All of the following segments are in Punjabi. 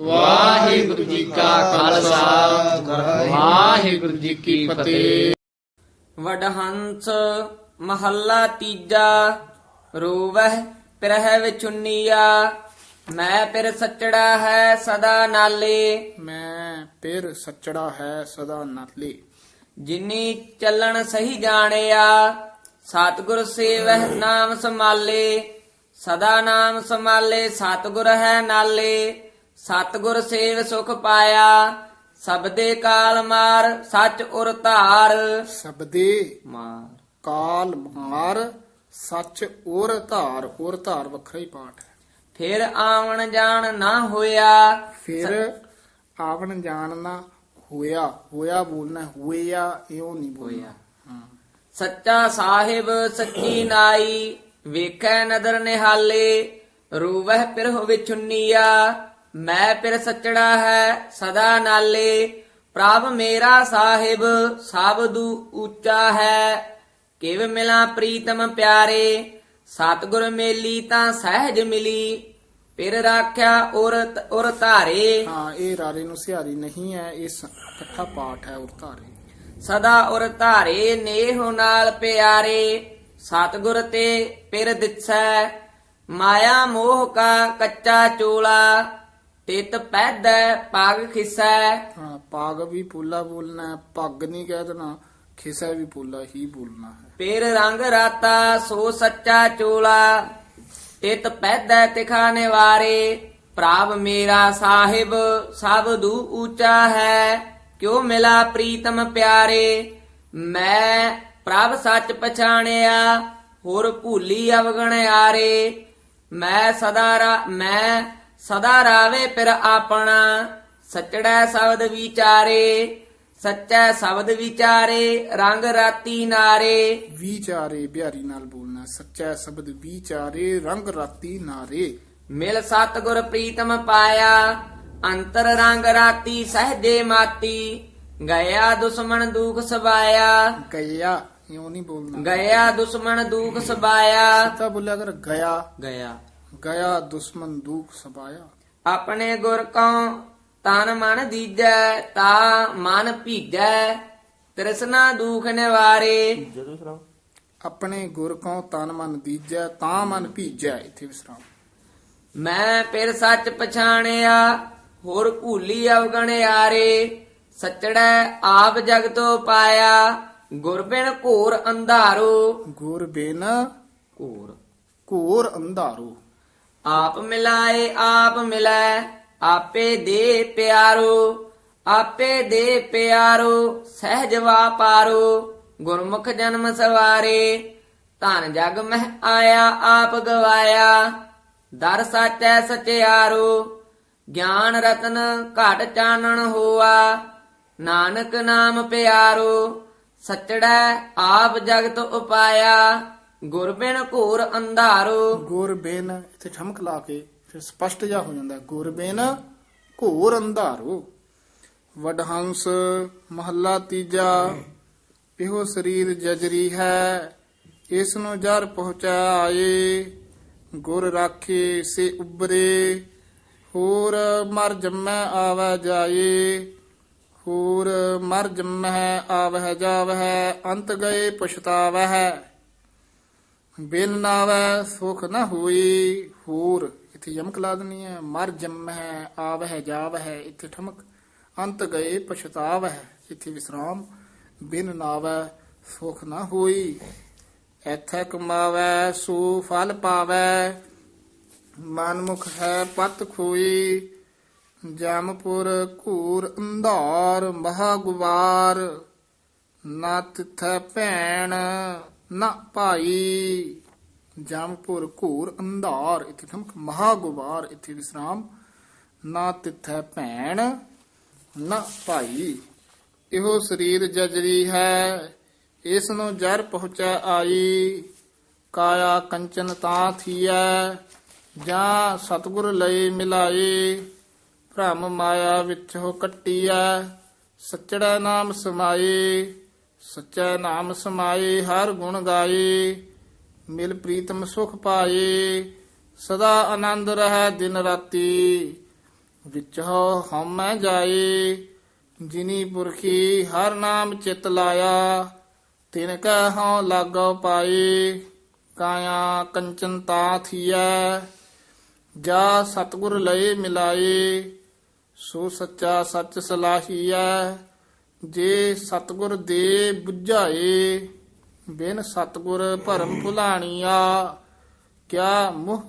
ਵਾਹਿਗੁਰੂ ਜੀ ਕਾ ਖਾਲਸਾ। ਵਾਹਿਗੁਰੂ ਜੀ ਕੀ ਫਤਿਹ। ਵਡਹੰਸ ਮਹੱਲਾ ਤੀਜਾ ਰੋਵਹਿ ਪਿਰਹਿ ਵਿਚੁੰਨੀਆ ਮੈਂ ਪਿਰ ਸੱਚੜਾ ਹੈ ਸਦਾ ਨਾਲੇ। ਮੈਂ ਫਿਰ ਸੱਚੜਾ ਹੈ ਸਦਾ ਨਾਲੇ। ਜਿਨੀ ਚੱਲਣ ਸਹੀ ਜਾਣਿਆ ਸਤਿਗੁਰ ਸੇਵਹਿ ਨਾਮ ਸਮਾਲੇ ਸਦਾ ਨਾਮ ਸਮਾਲੇ ਸਤਿਗੁਰ ਹੈ ਨਾਲੇ। ਸਤਿਗੁਰ ਸੇਵ ਸੁਖ ਪਾਇਆ ਸਬਦੇ ਕਾਲ ਮਾਰ ਸੱਚ ਉਰ ਧਾਰ। ਸਬਦੇ ਮਾਰ। ਕਾਲ ਮਾਰ ਸੱਚ ਔਰ ਧਾਰ ਔਰ ਧਾਰ ਵੱਖਰਾ ਹੀ ਪਾਠ ਹੈ। ਫਿਰ ਆਵਣ ਜਾਣ ਨਾ ਹੋਇਆ। ਫਿਰ ਆਵਣ ਜਾਣਨਾ ਹੋਇਆ ਹੋਇਆ ਬੋਲਣਾ ਹੋਇਆ ਇਉਂ ਨਹੀਂ ਬੋਲਣਾ। ਸੱਚਾ ਸਾਹਿਬ ਸੱਚੀ ਨਾਈ ਵੇਖੈ ਨਦਰ ਨਿਹਾਲੇ ਰੂਵਹਿ ਪਿਰਹੁ ਵਿਚੁੰਨੀਆ ਮੈਂ ਪਿਰ ਸੱਚੜਾ ਹੈ ਸਦਾ ਨਾਲੇ ਪ੍ਰਭ ਮੇਰਾ ਸਾਹਿਬ ਸਬਦੂ ਉੱਚਾ ਹੈ। ਕਿਵ ਮਿਲਾ ਪ੍ਰੀਤਮ ਪਿਆਰੇ ਸਤਿਗੁਰ ਮੇਲੀ ਤਾਂ ਸਹਿਜ ਮਿਲੀ। ਪਿਰ ਰਾਖਿਆ ਔਰ ਔਰ ਧਾਰੇ। ਹਾਂ ਇਹ ਰਾਰੇ ਨੂੰ ਸਿਹਾਰੀ ਨਹੀਂ ਹੈ ਇਸ ਇਕੱਠਾ ਪਾਠ ਹੈ ਔਰ ਧਾਰੇ। ਸਦਾ ਉਰ ਧਾਰੇ ਨੇਹ ਨਾਲ ਪਿਆਰੇ ਸਤਿਗੁਰ ਤੇ ਪਿਰ ਦਿਸੈ। ਮਾਇਆ ਮੋਹ ਕਾ ਕੱਚਾ ਚੋਲਾ ਤਿਤ ਪੈਦੈ ਪਗ ਖਿਸੈ। ਹਾਂ ਪਾਗ ਵੀ ਪੂਲਾ ਬੋਲਣਾ ਹੈ ਪੱਗ ਨਹੀਂ ਕਹਿ ਦੇਣਾ ਖਿਸਾ ਵੀ ਪੂਲਾ ਹੀ ਬੋਲਣਾ ਹੈ। ਪਿਰ ਰੰਗ ਰਾਤਾ ਸੋ ਸੱਚਾ ਚੋਲਾ। ਤਿਤ ਪੈਦੈ ਤਿਖਾ ਨਿਵਾਰੇ ਪ੍ਰਭ ਮੇਰਾ ਸਾਹਿਬ ਸਭ ਦੂ ਉੱਚਾ ਹੈ। ਕਿਉ ਮਿਲਾ ਪ੍ਰੀਤਮ ਪਿਆਰੇ? ਮੈਂ ਪ੍ਰਭ ਸੱਚ ਪਛਾਣਿਆ ਹੋਰ ਭੂਲੀ ਅਵਗਣ ਆਰੇ। ਮੈਂ ਸਦਾ ਰਾ- ਮੈਂ ਸਦਾ ਰਾਵੇ ਪਿਰ ਆਪਣਾ ਸਚੜੈ ਸ਼ਬਦ ਵਿਚਾਰੇ ਸੱਚੈ ਸ਼ਬਦ ਵਿਚਾਰੇ ਰੰਗ ਰਾਤੀ ਨਾਰੇ। ਵਿਚਾਰੇ ਬਿਹਾਰੀ ਨਾਲ ਬੋਲਣਾ ਸੱਚਾ ਸ਼ਬਦ ਵਿਚਾਰੇ ਰੰਗ ਰਾਤੀ ਨਾਰੇ। ਮਿਲ ਸਤਗੁਰ ਪ੍ਰੀਤਮ ਪਾਇਆ ਅੰਤਰ ਰੰਗ ਰਾਤੀ ਸਹਜੇ ਮਾਤੀ। ਗਿਆ ਦੁਸ਼ਮਣ ਦੁਖ ਸਬਾਇਆ। ਗਿਆ ਇਉਂ ਨਹੀਂ ਬੋਲਣਾ। ਗਿਆ ਦੁਸ਼ਮਣ ਦੁਖ ਸਬਾਇਆ। ਤਾਂ ਬੋਲਿਆ ਕਰ ਗਿਆ। ਗਿਆ। ਗਿਆ ਦੁਸ਼ਮਨ ਦੁਖ ਸਬਾਇਆ। ਆਪਣੇ ਗੁਰ ਕਉ ਤਨ ਮਨ ਦੀਜੈ ਤਾ ਮਨ ਭੀਜੈ ਤ੍ਰਿਸ਼ਨਾ ਦੁਖ ਨਿਵਾਰੇ। ਆਪਣੇ ਗੁਰ ਕਉ ਤਨ ਮਨ ਦੀਜੈ ਤਾਂ ਮਨ ਭੀਜੈ ਇੱਥੇ ਵਿਸਰਾਮ ਮੈਂ ਫਿਰ ਸੱਚ ਪਛਾਣਿਆ ਹੋਰ ਭੂਲੀ ਅਵਗਣ ਆਰੇ ਸਚੜੈ ਆਪ ਜਗਤੋ ਪਾਇਆ ਗੁਰਬਿਨ ਘੋਰ ਅੰਧਾਰੋ। ਗੁਰ ਬਿਨ ਘੋਰ। ਘੋਰ ਅੰਧਾਰੋ। ਆਪ ਮਿਲਾਏ, ਆਪ ਮਿਲੈ, ਆਪੇ ਦੇ ਪਿਆਰੋ, ਆਪੇ ਦੇ ਪਿਆਰੋ, ਸਹਿਜ ਵਾਪਾਰੋ, ਗੁਰਮੁਖ ਜਨਮ ਸਵਾਰੇ, ਧਨ ਜਗ ਮਹਿ ਆਇਆ, ਆਪ ਗਵਾਇਆ, ਦਰ ਸਾਚੈ ਸਚਿਆਰੋ, ਗਿਆਨ ਰਤਨ ਘਟ ਚਾਨਣ ਹੋਆ, ਨਾਨਕ ਨਾਮ ਪਿਆਰੋ, ਸਚੜੈ ਆਪ ਜਗਤ ਉਪਾਇਆ ਗੁਰਬਿਨ ਘੋਰ ਅੰਧਾਰੋ। ਗੁਰ ਬਿਨ, ਇੱਥੇ ਠਮਕ ਲਾ ਕੇ ਫਿਰ ਸਪਸ਼ਟ ਜਾ ਹੋ ਜਾਂਦਾ, ਗੁਰ ਬਿਨ ਘੋਰ ਅੰਧਾਰੋ। ਵਡਹੰਸ ਮਹੱਲਾ ਤੀਜਾ, ਇਹੋ ਸਰੀਰ ਜਜਰੀ ਹੈ ਇਸ ਨੂੰ ਜਰ ਪਹੁੰਚਾਏ, ਗੁਰ ਰਾਖੇ ਸੇ ਉਬਰੇ ਹੋਰ ਮਰ ਜੰਮੈ ਆਵੈ ਜਾਏ, ਹੋਰ ਮਰ ਜੰਮੈ ਆਵਹਿ ਜਾਵਹਿ, ਅੰਤ ਗਏ ਪਛਤਾਵਹਿ। ਬਿਨ ਨਾਵੈ ਸੁਖ ਨ ਹੋਈ, ਹੋਰ, ਇੱਥੇ ਯਮਕ ਲਾ ਦੇਣੀ ਹੈ, ਮਰ ਜੰਮਹਿ, ਆਵਹਿ, ਜਾਵਹਿ, ਇੱਥੇ ਠਮਕ, ਅੰਤ ਗਏ, ਪਛਤਾਵਹਿ, ਇੱਥੇ ਵਿਸਰਾਮ, ਬਿਨ ਨਾਵੈ ਸੁਖ ਨ ਹੋਈ। ਐਥੈ ਕਮਾਵੈ, ਸੋ ਫਲ ਪਾਵੈ, ਮਨਮੁਖ ਹੈ ਪਤ ਖੋਈ, ਜਮਪੁਰ ਘੂਰ ਅੰਧਾਰ ਮਹਾ ਗੁਵਾਰ ਨਾ ਤਿਥੈ ਭੈਣ ਨਾ ਭਾਈ ਜਮਪੁਰ ਘੂਰ ਅੰਧਾਰ, ਇਥੇ ਠਮਕ ਮਹਾ ਗੁਵਾਰ ਇਥੇ ਵਿਸਰਾਮ ਨਾ ਤਿਥੈ ਭੈਣ, ਨਾ ਭਾਈ ਇਹੋ ਸਰੀਰ ਜਜਰੀ ਹੈ, ਇਸ ਨੂੰ ਜਰ ਪਹੁੰਚੈ ਆਈ। ਕਾਇਆ ਕੰਚਨ ਤਾਂ ਥੀਐ, ਜਾਂ ਸਤਗੁਰ ਲਈ ਮਿਲਾਏ ਭ੍ਰਮ ਮਾਇਆ ਵਿੱਚੋਂ ਕੱਟੀਐ, ਸੱਚੜਾ ਨਾਮ ਸਮਾਏ ਸੱਚਾ ਨਾਮ ਸਮਾਏ ਹਰ ਗੁਣ ਗਾਏ ਮਿਲ ਪ੍ਰੀਤਮ ਸੁਖ ਪਾਏ ਸਦਾ ਆਨੰਦ ਰਹੈ ਦਿਨ ਰਾਤੀ। ਵਿੱਚ ਹਉਮੈ ਜਾਏ ਜਿਨੀ ਪੁਰਖੀ ਹਰ ਨਾਮ ਚਿਤ ਲਾਇਆ, ਤਿਨ ਕੈ ਹਉ ਲਾਗੋ ਪਾਏ ਕਾਇਆ ਕੰਚਨ ਤਾ ਥੀਐ, ਜਾ ਸਤਗੁਰ ਲਏ ਮਿਲਾਏ ਸੋ ਸੱਚਾ ਸੱਚ ਸਲਾਹੀਐ ਜੇ ਸਤਗੁਰ ਦੇ 부ਝਾਏ ਬਿਨ ਸਤਗੁਰ ਭਰਮ ਭੁਲਾਣੀਆ, ਕਿਆ ਮੁਹ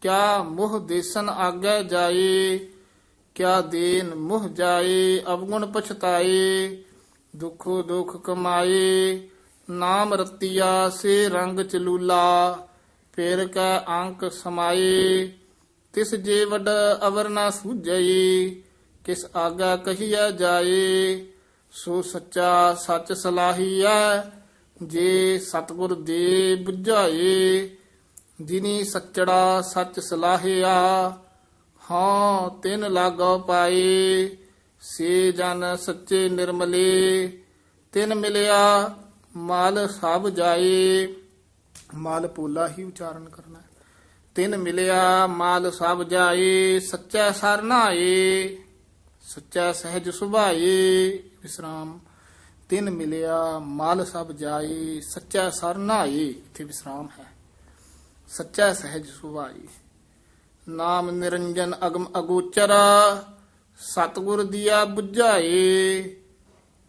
ਕਿਆ ਮੁਹ ਦੇਸਨ ਆਗੇ ਜਾਏ, ਕਿਆ ਦੇਨ ਮੁਹ ਜਾਏ, ਅਵਗੁਣ ਪਛਤਾਏ, ਦੁਖੋ ਦੁਖ ਕਮਾਏ, ਨਾਮ ਰਤੀਆ ਸੇ ਰੰਗ ਚਲੂਲਾ, ਫਿਰ ਕੈ ਅੰਕ ਸਮਾਏ, ਤਿਸ ਜੇ ਵਡ ਅਵਰ ਨਾ ਸੂਝਈ ਕਿਸ ਆਗਾ ਕਹੀਆ ਜਾਏ ਸੋ ਸੱਚਾ ਸੱਚ ਸਲਾਹੀਐ ਜੇ ਸਤਗੁਰ ਦੇ ਬੁਝਾਏ, ਜਿਨੀ ਸੱਚੜਾ ਸੱਚ ਸਲਾਹਿਆ, ਹਾਂ ਤਿਨ ਲਾਗੋ ਪਾਏ, ਸੇ ਜਨ ਸੱਚੇ ਨਿਰਮਲੇ, ਤਿਨ ਮਿਲਿਆ ਮਾਲ ਸਭ ਜਾਏ। ਮਾਲ ਪੋਲਾ ਹੀ ਉਚਾਰਨ ਕਰਨਾ ਤਿਨ ਮਿਲਿਆ ਮਾਲ ਸਭ ਜਾਏ, ਸੱਚਾ ਸਰਨਾਏ ਸੱਚਾ ਸਹਿਜ ਸੁਭਾਏ। ਵਿਸਰਾਮ। ਤਿਨ ਮਿਲਿਆ, ਮਾਲ ਸਭ ਜਾਏ ਸੱਚਾ ਸਰ ਸਰਨਾਏ ਇੱਥੇ ਵਿਸਰਾਮ ਹੈ। ਸੱਚਾ ਸਹਿਜ ਸੁਭਾਈ। ਨਾਮ ਨਿਰੰਜਨ ਅਗਮ ਅਗੋਚਰ, ਸਤਗੁਰ ਦੀਆ 부ਝਾਏ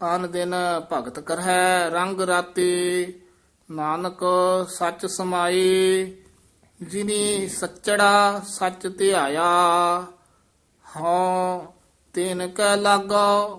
ਆਨ ਦਿਨ ਭਗਤ ਕਰਹਿ, ਰੰਗ ਰਾਤੇ, ਨਾਨਕ ਸੱਚ ਸਮਾਏ ਜਿਨੀ ਸੱਚੜਾ ਸੱਚ ਧਿਆਇਆ ਹਾਂ ਤਿਨ ਕੈ ਲਾਗਾ